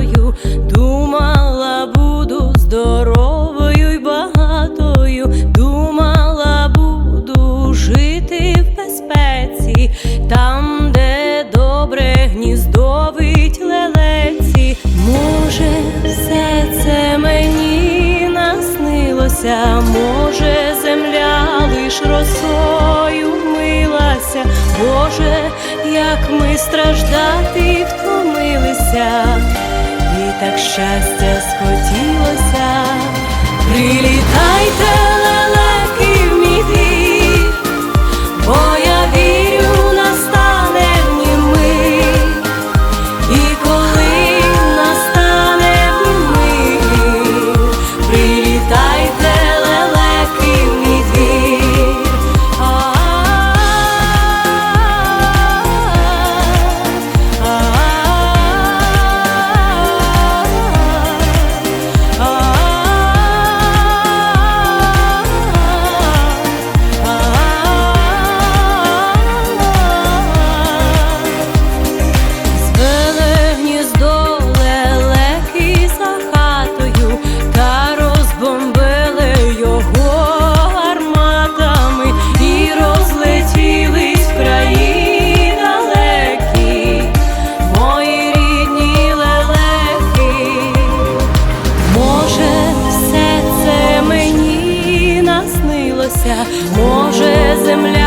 хатою, думала, буду здоровою й багатою, думала, буду жити в безпеці, там, де добре гніздовить лелеці. Може, все це мені наснилося, може, земля лиш росою милася, Боже. Як ми страждати втомилися так щастя схотілося. Прилітайте, може, земля